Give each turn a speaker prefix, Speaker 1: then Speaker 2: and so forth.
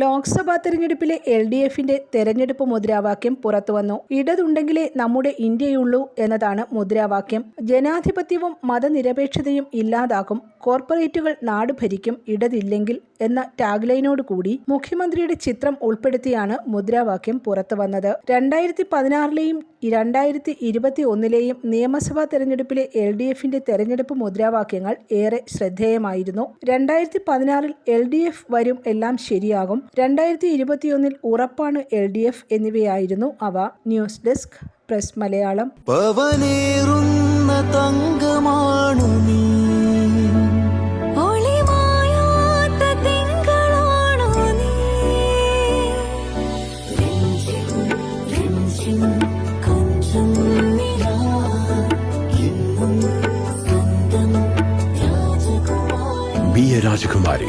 Speaker 1: ലോക്സഭാ തെരഞ്ഞെടുപ്പിലെ L D എഫിന്റെ തെരഞ്ഞെടുപ്പ് മുദ്രാവാക്യം പുറത്തുവന്നു. ഇടതുണ്ടെങ്കിലേ നമ്മുടെ ഇന്ത്യയുള്ളൂ എന്നതാണ് മുദ്രാവാക്യം. ജനാധിപത്യവും മതനിരപേക്ഷതയും ഇല്ലാതാകും കോർപ്പറേറ്റുകൾ നാട് ഭരിക്കും ഇടതില്ലെങ്കിൽ എന്ന ടാഗ്ലൈനോട് കൂടി മുഖ്യമന്ത്രിയുടെ ചിത്രം ഉൾപ്പെടുത്തിയാണ് മുദ്രാവാക്യം പുറത്തുവന്നത്. രണ്ടായിരത്തി പതിനാറിലെയും രണ്ടായിരത്തി ഇരുപത്തി ഒന്നിലെയും നിയമസഭാ തെരഞ്ഞെടുപ്പിലെ എൽ ഡി എഫിന്റെ തെരഞ്ഞെടുപ്പ് മുദ്രാവാക്യങ്ങൾ ഏറെ ശ്രദ്ധേയമായിരുന്നു. രണ്ടായിരത്തി പതിനാറിൽ എൽ ഡി എഫ് വരും എല്ലാം ശരിയാകും. രണ്ടായിരത്തി ഇരുപത്തിയൊന്നിൽ ഉറപ്പാണ് എൽ ഡി എഫ് എന്നിവയായിരുന്നു അവ. News desk press Malayalam.
Speaker 2: തങ്കമാണു നീ.
Speaker 3: രാജകുമാരി